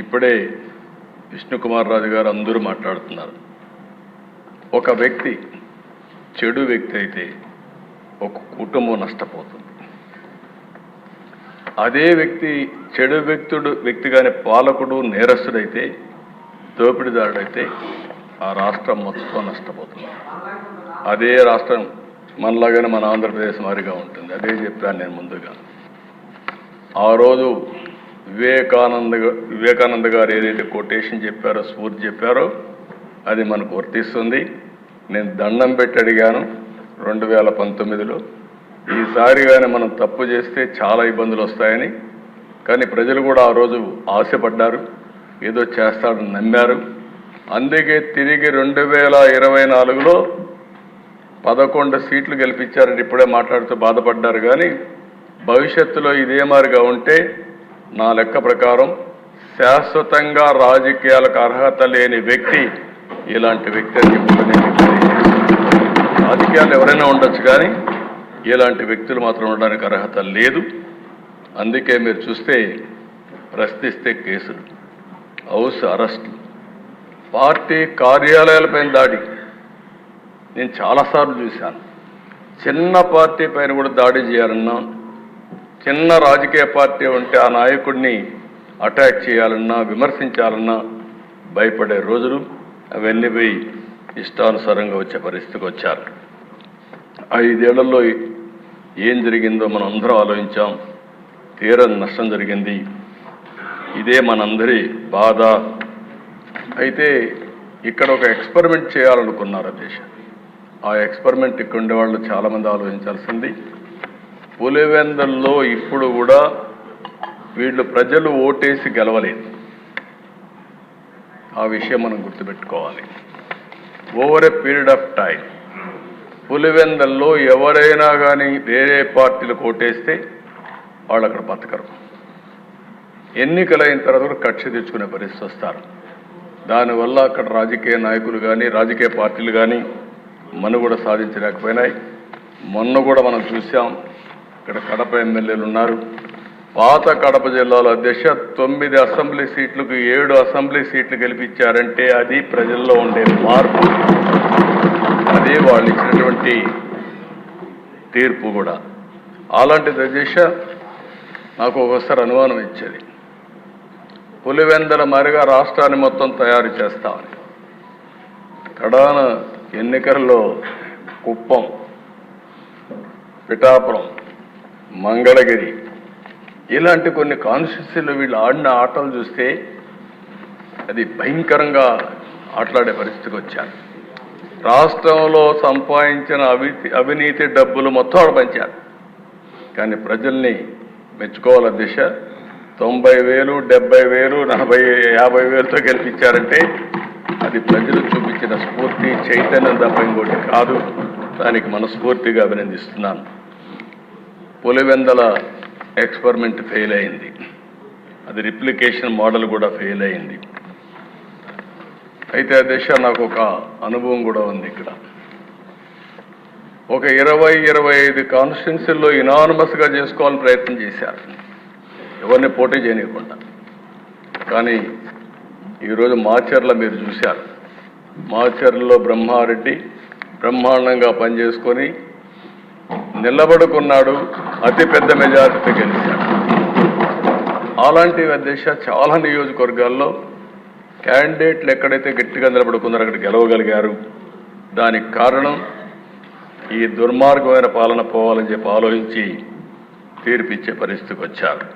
ఇప్పుడే విష్ణుకుమార్ రాజు గారు అందరూ మాట్లాడుతున్నారు. ఒక వ్యక్తి చెడు వ్యక్తి అయితే ఒక కుటుంబం నష్టపోతుంది. అదే వ్యక్తి చెడు వ్యక్తుడు వ్యక్తిగానే పాలకుడు నేరస్తుడైతే దోపిడీదారుడైతే ఆ రాష్ట్రం మొత్తం నష్టపోతుంది. అదే రాష్ట్రం మనలాగానే మన ఆంధ్రప్రదేశ్ మాదిరిగా ఉంటుంది. అదే చెప్పాను నేను ముందుగా. ఆ రోజు వివేకానంద వివేకానంద గారు ఏదైతే కొటేషన్ చెప్పారో స్ఫూర్తి చెప్పారో అది మనకు వర్తిస్తుంది. నేను దండం పెట్టి అడిగాను రెండు వేల పంతొమ్మిదిలో. ఈసారి కానీ మనం తప్పు చేస్తే చాలా ఇబ్బందులు వస్తాయని. కానీ ప్రజలు కూడా ఆ రోజు ఆశపడ్డారు. ఏదో చేస్తాడని నమ్మారు. అందుకే తిరిగి రెండు వేల ఇరవై నాలుగులో పదకొండు సీట్లు గెలిపించారని ఇప్పుడే మాట్లాడుతూ బాధపడ్డారు. కానీ భవిష్యత్తులో ఇదే మారిగా ఉంటే నా లెక్క ప్రకారం శాశ్వతంగా రాజకీయాలకు అర్హత లేని వ్యక్తి ఇలాంటి వ్యక్తి అని రాజకీయాలు ఎవరైనా ఉండొచ్చు కానీ ఇలాంటి వ్యక్తులు మాత్రం ఉండడానికి అర్హత లేదు. అందుకే మీరు చూస్తే ప్రశ్నిస్తే కేసులు హౌస్ అరెస్టులు పార్టీ కార్యాలయాలపైన దాడి. నేను చాలాసార్లు చూశాను. చిన్న పార్టీ పైన కూడా దాడి చేయాలన్నా చిన్న రాజకీయ పార్టీ ఉంటే ఆ నాయకుడిని అటాక్ చేయాలన్నా విమర్శించాలన్నా భయపడే రోజులు అవన్నీ పోయి ఇష్టానుసారంగా వచ్చే పరిస్థితికి వచ్చారు. ఐదేళ్ళలో ఏం జరిగిందో మనం అందరం ఆలోచించాం. తీరని నష్టం జరిగింది. ఇదే మనందరి బాధ. అయితే ఇక్కడ ఒక ఎక్స్పెరిమెంట్ చేయాలనుకున్నారు దేశం. ఆ ఎక్స్పెరిమెంట్ ఇక్కడ ఉండే వాళ్ళు చాలామంది ఆలోచించాల్సింది. పులివెందల్లో ఇప్పుడు కూడా వీళ్ళు ప్రజలు ఓటేసి గెలవలేదు. ఆ విషయం మనం గుర్తుపెట్టుకోవాలి. Over a period of time పులివెందల్లో ఎవరైనా కానీ వేరే పార్టీలకు ఓటేస్తే వాళ్ళు అక్కడ బతకరు. ఎన్నికలైన తర్వాత కూడా కక్ష తెచ్చుకునే పరిస్థితి వస్తారు. దానివల్ల అక్కడ రాజకీయ నాయకులు కానీ రాజకీయ పార్టీలు కానీ మనుగడ సాధించలేకపోయినాయి. మొన్న కూడా మనం చూసాం ఇక్కడ కడప ఎమ్మెల్యేలు ఉన్నారు. పాత కడప జిల్లాలో దశ తొమ్మిది అసెంబ్లీ సీట్లకు ఏడు అసెంబ్లీ సీట్లు గెలిపించారంటే అది ప్రజల్లో ఉండే మార్పు. అదే వాళ్ళు ఇచ్చినటువంటి తీర్పు కూడా. అలాంటిది దశ నాకు ఒకసారి అనుమానం ఇచ్చేది. పులివెందల మరిగా రాష్ట్రాన్ని మొత్తం తయారు చేస్తామని. కడాన ఎన్నికల్లో కుప్పం పిఠాపురం మంగళగిరి. ఇలాంటి కొన్ని కాన్స్టిట్యూన్సీలో వీళ్ళు ఆడిన ఆటలు చూస్తే అది భయంకరంగా ఆటలాడే పరిస్థితికి వచ్చారు. రాష్ట్రంలో సంపాదించిన అవి అవినీతి డబ్బులు మొత్తం ఆడ పంచారు. కానీ ప్రజల్ని మెచ్చుకోవాల దిశ తొంభై వేలు డెబ్బై వేలు నలభై యాభై వేలతో గెలిపించారంటే అది ప్రజలు చూపించిన స్ఫూర్తి చైతన్యం తప్ప ఇంకోటి కాదు. దానికి మనస్ఫూర్తిగా అభినందిస్తున్నాను. పులివెందల ఎక్స్పెరిమెంట్ ఫెయిల్ అయింది. అది రిప్లికేషన్ మోడల్ కూడా ఫెయిల్ అయింది. అయితే ఆ దిశ నాకు ఒక అనుభవం కూడా ఉంది ఇక్కడ. ఒక ఇరవై ఇరవై ఐదు కాన్స్టిట్యున్సీల్లో ఇనానమస్గా చేసుకోవాలని ప్రయత్నం చేశారు. ఎవరిని పోటీ చేయనివ్వకుండా. కానీ ఈరోజు మాచర్ల మీరు చూశారు. మాచర్లలో బ్రహ్మారెడ్డి బ్రహ్మాండంగా పనిచేసుకొని నిలబడుకున్నాడు అతిపెద్ద మెజారిటీ గెలిచాడు అలాంటి దిశ చాలా నియోజకవర్గాల్లో క్యాండిడేట్లు ఎక్కడైతే గట్టిగా నిలబడుకున్నారో అక్కడ గెలవగలిగారు. దానికి కారణం ఈ దుర్మార్గమైన పాలన పోవాలని చెప్పి ఆలోచించి తీర్పిచ్చే పరిస్థితికి వచ్చారు.